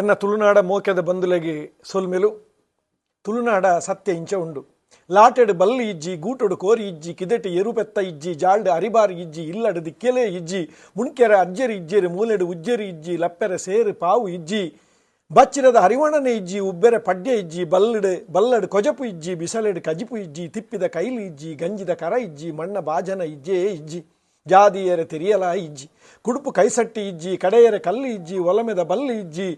ಎನ್ನ ತುಳುನಾಡ ಮೋಕೆದ ಬಂದುಲೆಗೆ ಸೊಲ್ಮೆಲು. ತುಳುನಾಡ ಸತ್ಯ ಇಂಚ ಉಂಡು. ಲಾಟೆಡ್ ಬಲ್ಲಿ ಇಜ್ಜಿ, ಗೂಟೊಡು ಕೋರಿ ಇಜ್ಜಿ, ಕಿದಟಿ ಎರುಪೆತ್ತ ಇಜ್ಜಿ ಜಾಲ್ಡ್ ಅರಿಬಾರಿ ಇಜ್ಜಿ ಇಲ್ಲಡ್ ದಿಕ್ಕೆಲೆ ಇಜ್ಜಿ, ಮುಣ್ಕೆರೆ ಅಜ್ಜರಿ ಇಜ್ಜರಿ, ಮೂಲೆಡು ಉಜ್ಜರಿ ಇಜ್ಜಿ, ಲಪ್ಪೆರೆ ಸೇರು ಪಾವು ಇಜ್ಜಿ, ಬಚ್ಚಿರದ ಹರಿವಣನೆ ಇಜ್ಜಿ, ಉಬ್ಬೆರೆ ಪಡ್ಡೆ ಇಜ್ಜಿ, ಬಲ್ಲಡೆ, ಬಲ್ಲಡ್ ಕೊಜಪು ಇಜ್ಜಿ, ಬಿಸಲೆಡ್ ಕಜಿಪು ಇಜ್ಜಿ, ತಿಪ್ಪಿದ ಕೈಲಿ ಇಜ್ಜಿ, ಗಂಜಿದ ಕರ ಇಜ್ಜಿ, ಮಣ್ಣ ಬಾಜನ ಇಜ್ಜೆ ಇಜ್ಜಿ, ಜಾದಿಯರೆ ತಿರಿಯಲ ಇಜ್ಜಿ, ಕುಡುಪು ಕೈಸಟ್ಟಿ ಇಜ್ಜಿ, ಕಡೆಯರೆ ಕಲ್ಲು ಇಜ್ಜಿ, ಒಲಮೆದ ಬಲ್ಲಿ ಇಜ್ಜಿ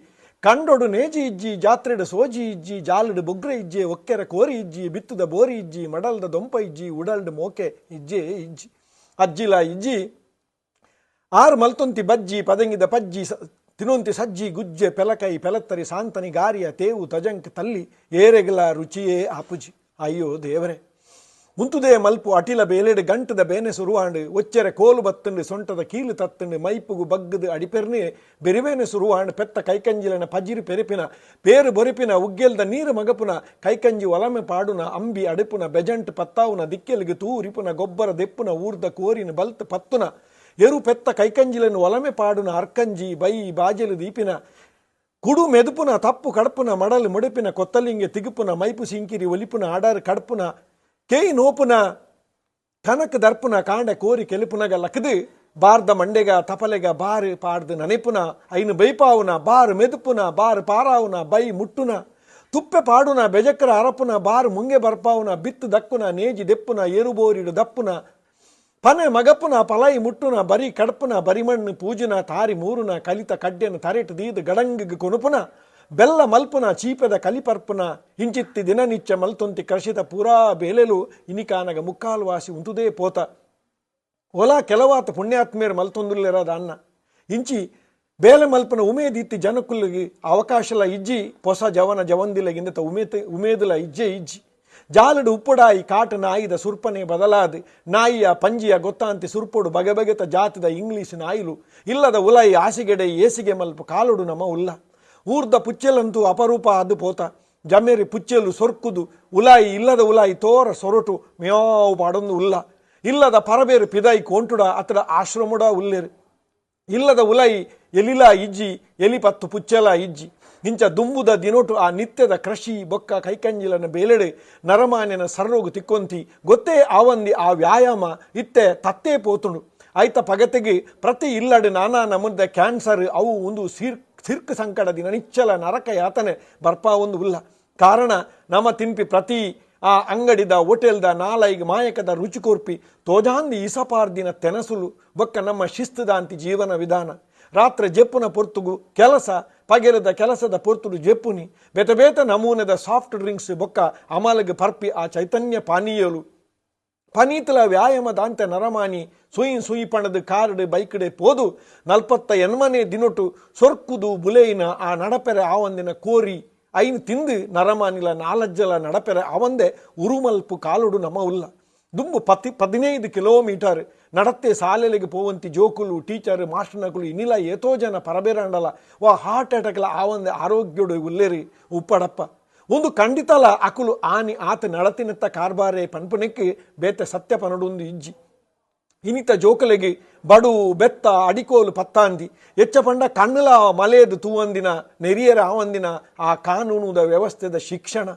ಕಂಡೊಡು ನೇಜಿ ಇಜ್ಜಿ, ಜಾತ್ರೆಡು ಸೋಜಿ ಇಜ್ಜಿ, ಜಾಲಡು ಬೊಗ್ರೆ ಇಜ್ಜಿ, ಒಕ್ಕೆರ ಕೋರಿ ಇಜ್ಜಿ, ಬಿತ್ತುದ ಬೋರಿ ಇಜ್ಜಿ, ಮಡಲ್ದ ದೊಂಪ ಇಜ್ಜಿ, ಉಡಲ್ಡ್ ಮೋಕೆ ಇಜ್ಜೆ ಇಜ್ಜಿ. ಅಜ್ಜಿಲ ಇಜ್ಜಿ, ಆರು ಮಲ್ತೊಂತಿ ಬಜ್ಜಿ, ಪದಂಗಿದ ಪಜ್ಜಿ ತಿನೊಂತಿ ಸಜ್ಜಿ, ಗುಜ್ಜೆ, ಪೆಲಕೈ, ಪೆಲತ್ತರಿ, ಸಾಂತನಿ, ಗಾರಿಯ, ತೇವು, ತಜಂಕ್, ತಲ್ಲಿ, ಏರೆಗಲ ರುಚಿಯೇ ಆಪುಜಿ. ಅಯ್ಯೋ ದೇವರೇ. ಮುಂತುದೇ ಮಲ್ಪು ಅಟಿಲ ಬೇಲೆಡ್ ಗಂಟದ ಬೇನೆ ಸುರುವಾಂಡು, ಒಚ್ಚರೆ ಕೋಲು ಬತ್ತಂಡು, ಸೊಂಟದ ಕೀಲು ತತ್ತಂಡು, ಮೈಪುಗು ಬಗ್ಗದು ಅಡಿಪೆರ್ನೆ ಬೆರಿವೇನೆ ಸುರುವಾಂಡು, ಪೆತ್ತ ಕೈಕಂಜಿಲನ ಪಜಿರಿ ಪೆರಿಪಿನ, ಪೇರು ಬೊರಿಪಿನ, ಉಗ್ಗೆಲ್ದ ನೀರು ಮಗಪುನ, ಕೈಕಂಜಿ ಒಲಮೆ ಪಾಡುನ, ಅಂಬಿ ಅಡುಪುನ, ಬೆಜಂಟ್ ಪತ್ತಾವುನ, ದಿಕ್ಕೆಲಿಗೆ ತೂರಿಪುನ, ಗೊಬ್ಬರ ದೆಪ್ಪುನ, ಊರ್ದ ಕೋರಿನ ಬಲ್ತ್ ಪತ್ತುನ, ಎರು ಪೆತ್ತ ಕೈಕಂಜಿಲನ್ನು ಒಲಮೆ ಪಾಡುನ, ಅರ್ಕಂಜಿ, ಬೈ, ಬಾಜಲು ದೀಪಿನ, ಕುಡು ಮೆದುಪುನ, ತಪ್ಪು ಕಡಪುನ, ಮಡಲು ಮುಡುಪಿನ, ಕೊತ್ತಲಿಂಗೆ ತಿಗುಪುನ, ಮೈಪು ಸಿಂಕಿರಿ, ಒಲಿಪುನ, ಆಡಾರು ಕಡಪುನ ಕೇಯಿ ನೋಪುನ ಕನಕ ದರ್ಪುನ ಕಾಂಡ ಕೋರಿ ಕೆಲಿಪುನಗ ಲಕದು, ಬಾರ್ದ ಮಂಡೆಗ ತಪಲೆಗ ಬಾರು ಪಾಡ್ದು ನನೆಪುನ, ಐನು ಬೈಪಾವುನ, ಬಾರು ಮೆದುಪುನ, ಬಾರು ಪಾರಾವುನ, ಬೈ ಮುಟ್ಟುನ, ತುಪ್ಪೆ ಪಾಡುನ ಬೆಜಕ್ಕರ ಅರಪುನ ಬಾರು ಮುಂಗೆ ಬರ್ಪಾವುನ, ಬಿತ್ತು ದಕ್ಕುನ, ನೇಜಿ ದೆಪ್ಪುನ ಏರುಬೋರಿಡು ದಪ್ಪುನ, ಪನೆ ಮಗಪುನ, ಪಲೈ ಮುಟ್ಟುನ, ಬರಿ ಕಡಪುನ, ಬರಿಮಣ್ಣು ಪೂಜುನ, ತಾರಿ ಮೂರುನ, ಕಲಿತ ಕಡ್ಡೆನ ತರೆಟು ದೀದು ಗಡಂಗಿಗೆ ಕೊನುಪುನ ಬೆಲ್ಲ ಮಲ್ಪುನ, ಚೀಪದ ಕಲಿಪರ್ಪುನ ಇಂಚಿತ್ತಿ ದಿನನಿತ್ಯ ಮಲ್ತೊಂತಿ ಕರ್ಷಿತ ಪೂರಾ ಬೇಲೆಲು ಇನಿಕಾನಗ ಮುಕ್ಕಾಲು ವಾಸಿ ಉಂಟುದೇ ಪೋತ. ಒಲ ಕೆಲವಾತ ಪುಣ್ಯಾತ್ಮೇರು ಮಲ್ತೊಂದುಲ್ಲೆರದ ಅನ್ನ ಇಂಚಿ ಬೇಲೆ ಮಲ್ಪನ ಉಮೇದಿತ್ತಿ ಜನಕುಲ್ಲಿಗೆ ಅವಕಾಶಲ ಇಜ್ಜಿ, ಪೊಸ ಜವನ ಜವಂದಿಲಗಿಂದ ಉಮೇತಿ, ಉಮೇದುಲ ಇಜ್ಜೆ ಇಜ್ಜಿ. ಜಾಲಡು ಉಪ್ಪುಡಾಯಿ ಕಾಟ ನಾಯಿದ ಸುರ್ಪನೆ ಬದಲಾದ, ನಾಯಿಯ ಪಂಜಿಯ ಗೊತ್ತಾಂತಿ ಸುರ್ಪುಡು ಬಗೆಬಗೆತ ಜಾತಿದ ಇಂಗ್ಲೀಷ್ ನಾಯಿಲು. ಇಲ್ಲದ ಉಲಾಯಿ ಆಸಿಗೆಡೆ ಏಸಿಗೆ ಮಲ್ಪ ಕಾಲುಡು ನಮ ಉಲ್ಲ. ಊರ್ದ ಪುಚ್ಚೆಲಂತೂ ಅಪರೂಪ ಅದು ಪೋತ. ಜಮೇರಿ ಪುಚ್ಚೆಲು ಸೊರ್ಕುದು, ಉಲಾಯಿ ಇಲ್ಲದ ಉಲಾಯಿ ತೋರ ಸೊರಟು ಮೇವು ಪಾಡೊಂದು ಉಲ್ಲ. ಇಲ್ಲದ ಪರಬೇರು ಪಿದಾಯಿ ಕೊಂಟುಡ, ಅತಡ ಆಶ್ರಮುಡ ಉಲ್ಲೇರು. ಇಲ್ಲದ ಉಲಾಯಿ ಎಲಿಲ ಇಜ್ಜಿ, ಎಲಿಪತ್ತು ಪುಚ್ಚೆಲ ಇಜ್ಜಿ. ಇಂಚ ದುಂಬುದ ದಿನೋಟು ಆ ನಿತ್ಯದ ಕೃಷಿ ಬೊಕ್ಕ ಕೈಕಂಜಿಲನ ಬೇಲೆಡೆ, ನರಮಾನ್ಯನ ಸರ್ರೋಗು ತಿಕ್ಕೊಂತಿ. ಗೊತ್ತೇ ಆವಂದಿ ಆ ವ್ಯಾಯಾಮ, ಇತ್ತೆ ತತ್ತೇ ಪೋತುಂಡು ಆಯ್ತ ಪಗತೆಗೆ ಪ್ರತಿ ಇಲ್ಲಡೆ ನಾನಾ ನಮ್ಮದ ಕ್ಯಾನ್ಸರ್, ಅವು ಒಂದು ಸಿರ್ ಸಿರ್ಕ್ ಸಂಕಟದಿನ ನಿಚ್ಚಲ ನರಕ ಯಾತನೆ ಬರ್ಪಾ ಒಂದು ಉಲ್ಲ ಕಾರಣ, ನಮ್ಮ ತಿಂಪಿ ಪ್ರತಿ ಆ ಅಂಗಡಿದ, ಹೋಟೆಲ್ದ, ನಾಲೈಗ್ ಮಾಯಕದ ರುಚಿಕೋರ್ಪಿ ತೋಜಾಂದಿ ಇಸಪಾರ್ದಿನ ತೆನಸುಲು, ಬೊಕ್ಕ ನಮ್ಮ ಶಿಸ್ತುದಾಂತಿ ಜೀವನ ವಿಧಾನ. ರಾತ್ರಿ ಜೆಪ್ಪುನ ಪೊರ್ತುಗು ಕೆಲಸ, ಪಗೆಲದ ಕೆಲಸದ ಪೊರ್ತುಡು ಜೆಪ್ಪುನಿ. ಬೇತ ಬೇತ ನಮೂನೆದ ಸಾಫ್ಟ್ ಡ್ರಿಂಕ್ಸ್ ಬೊಕ್ಕ ಅಮಲಗೆ ಪರ್ಪಿ ಆ ಚೈತನ್ಯ ಪಾನೀಯಲು. ಪನೀತಲ ವ್ಯಾಯಾಮದಾಂತ ನರಮಾನಿ ಸುಯಿ ಸುಯಿ ಪಣದು ಕಾರ್ಡ್ ಬೈಕ್ಡೆ ಪೋದು ನಲ್ಪತ್ತ ಎನ್ಮನೆ ದಿನೊಟು ಸೊರ್ಕುದು ಬುಲೆಯಿನ ಆ ನಡಪೆರೆ ಆವಂದಿನ ಕೋರಿ ಐನ್ ತಿಂದು ನರಮಾನಿಲ ನಾಲಜ್ಜಲ ನಡಪೆರೆ ಅವಂದೆ ಉರುಮಲ್ಪು ಕಾಲುಡು ನಮ ಉಲ್ಲ ದುಂಬು ಪತಿ ಪದಿನೈದು ಕಿಲೋಮೀಟರ್ ನಡತ್ತೆ ಸಾಲೆಲೆಗೆ ಪೋವಂತಿ ಜೋಕುಲು ಟೀಚರ್ ಮಾಸ್ಟರ್ನಕುಲು ಇನ್ನಿಲ ಏತೋ ಜನ ಪರಬೇರಂಡಲ ವಾ ಹಾರ್ಟ್ ಅಟ್ಯಾಕ್ಲ ಆವಂದೆ ಆರೋಗ್ಯಡು ಉಲ್ಲೇರಿ ಉಪ್ಪಡಪ್ಪ ಒಂದು ಖಂಡಿತಲ ಅಕುಲು ಆನಿ ಆತ ನಳತಿನತ್ತ ಕಾರ್ಬಾರೆ ಪನ್ಪುನಕ್ಕೆ ಬೇತೆ ಸತ್ಯ ಪನಡೊಂದು ಇಜ್ಜಿ. ಇನಿತ ಜೋಕಲೆಗೆ ಬಡು ಬೆತ್ತ ಅಡಿಕೋಲು ಪತ್ತಾಂದಿ. ಎಚ್ಚ ಪಂಡ ಕಣ್ಣಲ ಮಲೆಯದು ತೂವಂದಿನ, ನೆರಿಯರ ಆವಂದಿನ ಆ ಕಾನೂನುದ ವ್ಯವಸ್ಥೆದ ಶಿಕ್ಷಣ.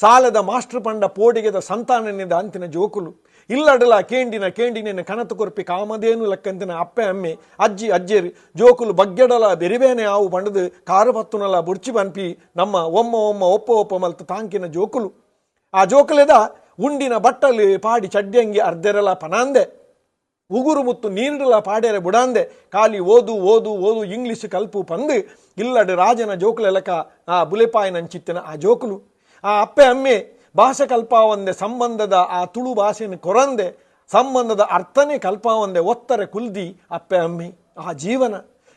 ಸಾಲದ ಮಾಸ್ಟರ್ ಪಂಡ ಪೋಡಿಗೆದ ಸಂತಾನನಿಂದ ಅಂತಿನ ಜೋಕುಲು. ಇಲ್ಲಡಲ ಕೇಂಡಿನ ಕೇಂಡಿನ ಕನತು ಕೊರ್ಪಿ ಕಾಮದೇನು ಲೆಕ್ಕಂತಿನ ಅಪ್ಪೆ ಅಮ್ಮೆ, ಅಜ್ಜಿ ಅಜ್ಜೇರಿ, ಜೋಕುಲು ಬಗ್ಗೆಡಲ ಬೆರಿಬೇನೆ ಆವು ಬಂಡದು ಕಾರು ಪತ್ತುನಲ ಬುರ್ಚಿ ಬನ್ಪಿ ನಮ್ಮ ಒಮ್ಮ ಒಮ್ಮ ಒಪ್ಪ ಒಪ್ಪ ಮಲ್ತ ತಾಂಕಿನ ಜೋಕುಲು. ಆ ಜೋಕುಲೆದ ಉಂಡಿನ ಬಟ್ಟಲು ಪಾಡಿ ಚಡ್ಡಿಯಂಗಿ ಅರ್ಧೆರಲ ಪನಾಂದೆ. ಉಗುರು ಮುತ್ತು ನೀರಿಡಲ ಪಾಡ್ಯರೆ ಬುಡಾಂದೆ. ಖಾಲಿ ಓದು ಓದು ಓದು ಇಂಗ್ಲಿಷ್ ಕಲ್ಪು ಪಂದು. ಇಲ್ಲಡೆ ರಾಜನ ಜೋಕುಲೆಲಕ ಆ ಬುಲೆಪಾಯನಂಚಿತ್ತಿನ ಆ ಜೋಕುಲು. ಆ ಅಪ್ಪೆ ಅಮ್ಮೆ ಭಾಷೆ ಕಲ್ಪಾವಂದೆ ಸಂಬಂಧದ ಆ ತುಳು ಭಾಷೆಯನ್ನು ಕೊರಂದೆ, ಸಂಬಂಧದ ಅರ್ಥನೇ ಕಲ್ಪಾವಂದೆ ಒತ್ತರೆ ಕುಲ್ದಿ ಅಪ್ಪೆ ಅಮ್ಮಿ. ಆ ಜೀವನ.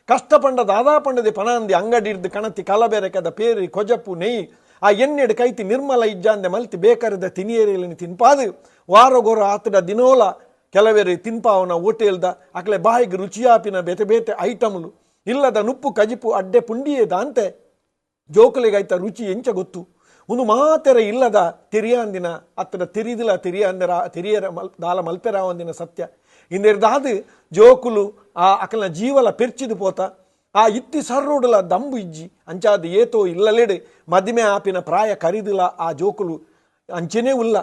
ಕಷ್ಟಪಂಡ ಪಂಡದೆ ಪನಾಂದಿ ಹಿಡ್ದು ಕಣತಿ ಕಲಬೆರಕದ ಪೇರಿ ಕೊಜಪ್ಪು ನೆಯ್, ಆ ಎಣ್ಣೆಡು ಕೈತಿ ನಿರ್ಮಲ ಇಜ್ಜಾಂದೆ ಮಲ್ತಿ ಬೇಕಾರದ ತಿನಿಯೇರಿಯಲ್ಲಿ ತಿನ್ಪಾದು, ವಾರಗೊರ ಆತಡ ದಿನೋಲ ಕೆಲವೇರಿ ತಿನ್ಪಾವನ ಓಟೇಲ್ದ ಅಕ್ಲೆ ಬಾಯಿಗೆ ರುಚಿಯಾಪಿನ ಬೇತೆ ಬೇತೆ ಐಟಮ್ಲು, ಇಲ್ಲದ ನುಪ್ಪು ಕಜಿಪು ಅಡ್ಡೆ ಪುಂಡಿಯೇದ ಅಂತೆ ಜೋಕುಲೆಗೈತ ರುಚಿ ಎಂಚ ಗೊತ್ತು. ಒಂದು ಮಾತೆರ ಇಲ್ಲದ ತಿರಿಯಾಂದಿನ ಅತ್ತದ ತಿರಿದಿಲ ತಿರಿಯಾಂದರ, ತಿರಿಯರ ಮಲ್, ದಾಲ ಮಲ್ಪೆರಾವಂದಿನ ಸತ್ಯ. ಇಂದಿರ್ದಾದ ಜೋಕುಲು ಆ ಅಕಲ್ನ ಜೀವಲ ಪೆರ್ಚಿದು ಪೋತ, ಆ ಇತ್ತಿ ಸರ್ರೋಡಲ ದಂಬು ಇಜ್ಜಿ, ಅಂಚಾದ ಏತೋ ಇಲ್ಲಲೆಡೆ ಮದಿಮೆ ಆಪಿನ ಪ್ರಾಯ ಕರಿದಿಲ್ಲ ಆ ಜೋಕುಲು. ಅಂಚೆನೇ ಉಲ್ಲ.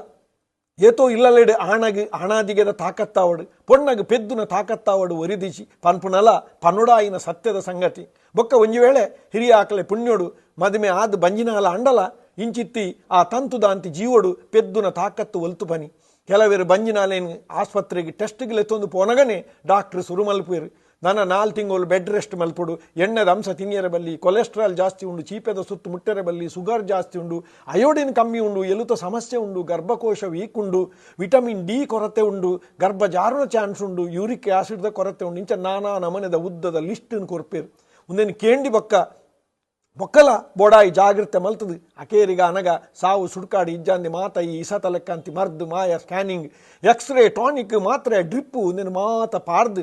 ಏತೋ ಇಲ್ಲಲೆಡೆ ಆಣಗ, ಆಣಾದಿಗೆದ ತಾಕತ್ತಾವಡು, ಪೊಣ್ಣಗ ಪೆದ್ದುನ ತಾಕತ್ತಾವಡು ಒರಿದಿಸಿ ಪನ್ಪುನಲ ಪನುಡಾಯಿನ ಸತ್ಯದ ಸಂಗತಿ. ಬೊಕ್ಕ ಒಂಜಿ ವೇಳೆ ಹಿರಿಯ ಆಕಲೆ ಪುಣ್ಯೋಡು ಮದಿಮೆ ಆದ ಬಂಜಿನಾಲ ಅಂಡಲ ಇಂಚಿತ್ತಿ ಆ ತಂತುದಾಂತಿ ಜೀವಡು ಪೆದ್ದುನ ತಾಕತ್ತು ಒಲ್ತು ಪನಿ ಕೆಲವೇರು ಬಂಜಿನಾಲೇನು ಆಸ್ಪತ್ರೆಗೆ ಟೆಸ್ಟ್ಗೆ ಎತ್ತೊಂದು ಪೋನಗನೆ ಡಾಕ್ಟ್ರ್ ಸುರು ಮಲ್ಪೇರು ನನ್ನ ನಾಲ್ಕು ತಿಂಗಳು ಬೆಡ್ ರೆಸ್ಟ್ ಮಲ್ಪಡು. ಎಣ್ಣೆದ ಅಂಶ ತಿನ್ನಿಯರ ಬಲ್ಲಿ, ಕೊಲೆಸ್ಟ್ರಾಲ್ ಜಾಸ್ತಿ ಉಂಡು, ಚೀಪೆದ ಸುತ್ತು ಮುಟ್ಟೆರ ಬಲ್ಲಿ ಸುಗರ್ ಜಾಸ್ತಿ ಉಂಡು, ಅಯೋಡಿನ್ ಕಮ್ಮಿ ಉಂಡು, ಎಲುತ ಸಮಸ್ಯೆ ಉಂಡು, ಗರ್ಭಕೋಶ ವೀಕ್ ಉಂಡು, ವಿಟಮಿನ್ ಡಿ ಕೊರತೆ ಉಂಡು, ಗರ್ಭ ಜಾರುವ ಚಾನ್ಸ್ ಉಂಡು, ಯೂರಿಕ್ ಆಸಿಡ್ದ ಕೊರತೆ ಉಂಡು, ಇಂಚ ನಾನಾ ನಮನೆದ ಉದ್ದದ ಲಿಸ್ಟ್ ಕೊರ್ಪೇರು. ಒಂದೇನು ಕೇಂಡಿ ಬೊಕ್ಕ ಬೊಕ್ಕಲ ಬೋಡಾಯಿ ಜಾಗೃತೆ ಮಲ್ತದು. ಅಕೇರಿಗ ಅನಗ ಸಾವು ಸುಡ್ಕಾಡಿ ಇಜ್ಜಾಂದಿ ಮಾತ ಈ ಇಸತ ಲೆಕ್ಕಂತಿ ಮರ್ದು ಮಾಯ ಸ್ಕ್ಯಾನಿಂಗ್, ಎಕ್ಸ್ರೇ ಟಾನಿಕ್ ಮಾತ್ರೆ ಡ್ರಿಪ್ಪು ನಿನ್ನ ಮಾತ ಪಾರ್ದು.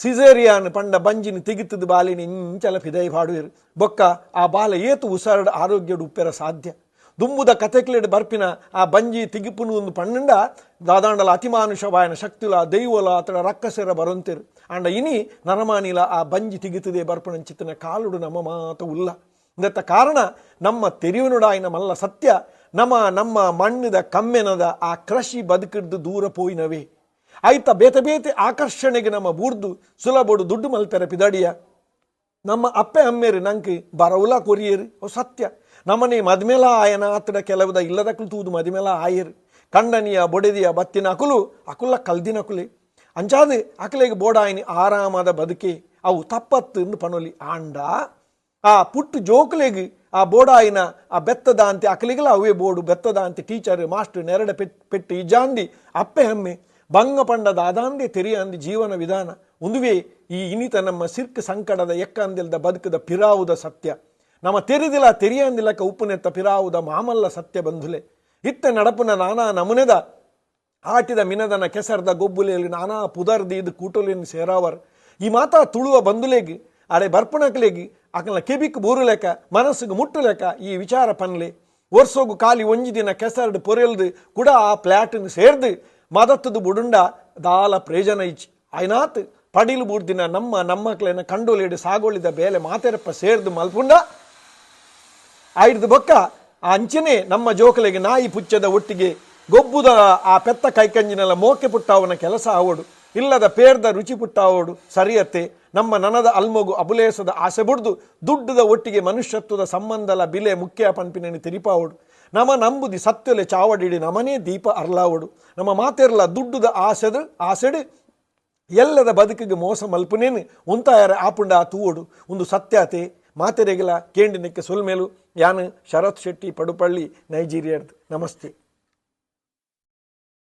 ಸಿಜೇರಿಯಾನ್ ಪಂಡ ಬಂಜಿನ ತೆಗಿತದ ಬಾಲಿನ ಇಂಚಲ ಫಿದೈ ಪಾಡುವೆರು. ಬೊಕ್ಕ ಆ ಬಾಲ ಏತು ಉಸಾರಡ ಆರೋಗ್ಯಡು ಉಪ್ಪೆರ ಸಾಧ್ಯ. ದುಂಬುದ ಕತೆಕ್ಲೆಡ್ ಬರ್ಪಿನ ಆ ಬಂಜಿ ತಿಗಿಪುನು ಒಂದು ಪಣ್ಣಂಡ ದಾದಾಂಡಲ ಅತಿಮಾನುಷವಾಯನ ಶಕ್ತಿಲ ದೈವಲ ಅತಡ ರಕ್ಕಸೆರ ಬರೊಂತೆರು. ಅಂಡ ಇನಿ ನರಮಾನಿಲ ಆ ಬಂಜಿ ತಿಗಿತದೆ ಬರ್ಪಣ ಚಿತ್ತನ ಕಾಲುಡು ನಮ್ಮ ಮಾತ ಉಲ್ಲ. ಇದತ್ತ ಕಾರಣ ನಮ್ಮ ತೆರಿಯುನುಡಾಯಿನ ಮಲ್ಲ ಸತ್ಯ, ನಮ್ಮ ನಮ್ಮ ಮಣ್ಣಿದ ಕಮ್ಮೆನದ ಆ ಕೃಷಿ ಬದುಕಿಡ್ದು ದೂರ ಪೋಯಿನವೇ. ಆಯ್ತ ಬೇತೆ ಬೇತೆ ಆಕರ್ಷಣೆಗೆ ನಮ್ಮ ಬೂರ್ದು ಸುಲಭಡು ದುಡ್ಡು ಮಲ್ಪೆರ ಪಿದಡಿಯ. ನಮ್ಮ ಅಪ್ಪೆ ಅಮ್ಮೇರಿ ನಂಗೆ ಬರವುಲ ಕೊರಿಯರು. ಓ ಸತ್ಯ ನಮ್ಮನೆ ಮದ್ಮೇಲ ಆಯನ ಆತಡ ಕೆಲವುದ ಇಲ್ಲದ ತೂದು ಮದ್ಮೇಲ ಆಯರು. ಕಂಡನಿಯ ಬೊಡೆದಿಯ ಬತ್ತಿನ ಅಕುಲು, ಅಕುಲ ಕಲ್ದಿನ ಅಕುಲೆ. ಅಂಚಾದ ಅಕಲೆಗೆ ಬೋಡಾಯಿನಿ ಆರಾಮದ ಬದುಕೆ. ಅವು ತಪ್ಪತ್ತು ಪನೊಲಿ ಆಂಡ. ಆ ಪುಟ್ಟು ಜೋಕುಲೆಗ್, ಆ ಬೋಡಾಯಿನ, ಆ ಬೆತ್ತದ ಅಂತೆ ಅಕಲಿಗಲ ಅವೇ ಬೋಡು ಬೆತ್ತದ ಅಂತೆ ಟೀಚರ್, ಮಾಸ್ಟರ್, ನೆರಡ ಪೆಟ್, ಪೆಟ್ಟು ಇಜಾಂದಿ ಅಪ್ಪೆ, ಹಮ್ಮೆ ಬಂಗ ಅದಾಂದಿ ತೆರಿಯ ಅಂದಿ ಜೀವನ ವಿಧಾನ. ಒಂದುವೇ ಈ ಇನಿತ ನಮ್ಮ ಸಿರ್ಕ್ ಸಂಕಟದ, ಎಕ್ಕಂದಿಲ್ದ ಬದುಕದ ಪಿರಾವುದ ಸತ್ಯ. ನಮ್ಮ ತೆರಿದಿಲ, ತೆರಿಯಂದಿಲಕ ಉಪ್ಪುನೆತ್ತ ಪಿರಾವುದ ಮಾಮಲ್ಲ ಸತ್ಯ ಬಂಧುಲೆ. ಇತ್ತ ನಡಪುನ ನಾನಾ ನಮುನೆದ ಆಟಿದ ಮಿನದನ ಕೆಸರ್ದ ಗೊಬ್ಬುಲೆಯಲ್ಲಿ ನಾನಾ ಪುದರ್ದಿ ಇದು ಕೂಟೋಲಿನ ಸೇರಾವರ್. ಈ ಮಾತಾ ತುಳುವ ಬಂದುಲೆಗಿ ಅಡೆ ಬರ್ಪಣಕ್ಲೆಗಿ ಅಕಲ ಕೆಬಿಕ್ ಬೂರುಲೆಕ ಮನಸ್ಸಿಗೆ ಮುಟ್ಟುಲೆಕ ಈ ವಿಚಾರ ಪನ್ಲೆ. ವರ್ಸೋಗು ಕಾಲಿ ಒಂಜಿ ದಿನ ಕೆಸರ್ಡ್ ಪೊರೆಲ್ದು ಕೂಡ ಆ ಪ್ಲಾಟ್ನ ಸೇರ್ದು ಮದತ್ತದು ಬುಡುಂಡ ದಾಲ ಪ್ರಯೋಜನ ಐನಾತ್ ಆಯ್ನಾತ್ ಪಡಿಲು ಬೂರ್ದಿನ ನಮ್ಮ ನಮ್ಮಕ್ಲೆನ ಕಂಡೋಲಿಡು ಸಾಗೋಳಿದ ಬೇಲೆ ಮಾತೆರಪ್ಪ ಸೇರ್ದು ಮಲ್ಪುಂಡ. ಆಯ್ದು ಬೊಕ್ಕ ಆ ಅಂಚನೆ ನಮ್ಮ ಜೋಕಲೆಗೆ ನಾಯಿ ಪುಚ್ಚದ ಒಟ್ಟಿಗೆ ಗೊಬ್ಬುದ ಆ ಪೆತ್ತ ಕೈಕಂಜಿನೆಲ್ಲ ಮೋಕೆ ಪುಟ್ಟಾವನ ಕೆಲಸ ಆವಡು. ಇಲ್ಲದ ಪೇರ್ದ ರುಚಿ ಪುಟ್ಟಾವೋಡು ಸರಿಯತ್ತೆ. ನಮ್ಮ ನನದ ಅಲ್ಮಗು ಅಬುಲೇಸದ ಆಸೆ ಬುಡ್ದು ದುಡ್ಡದ ಒಟ್ಟಿಗೆ ಮನುಷ್ಯತ್ವದ ಸಂಬಂಧಲ ಬಿಲೆ ಮುಖ್ಯ ಪಂಪಿನ ತಿರಿಪಾವೋಡು. ನಮ ನಂಬುದಿ ಸತ್ಯಲೆ ಚಾವಡಿಡಿ ನಮನೇ ದೀಪ ಅರ್ಲಾವಡು. ನಮ್ಮ ಮಾತೆರ್ಲ ದುಡ್ಡುದ ಆಸೆದ ಆಸೆಡು ಎಲ್ಲದ ಬದುಕಿಗೆ ಮೋಸ ಮಲ್ಪನೇನು ಉಂತಾಯರ ಆಪುಂಡ ತೂವಡು. ಒಂದು ಸತ್ಯತೆ ಮಾತೆರೆಗಿಲ ಕೇಂಡಿನಕ್ಕೆ ಸೊಲ್ಮೇಲು. ಯಾನು ಶರತ್ ಶೆಟ್ಟಿ ಪಡುಪಳ್ಳಿ ನೈಜೀರಿಯಾದ್ದು ನಮಸ್ತೆ.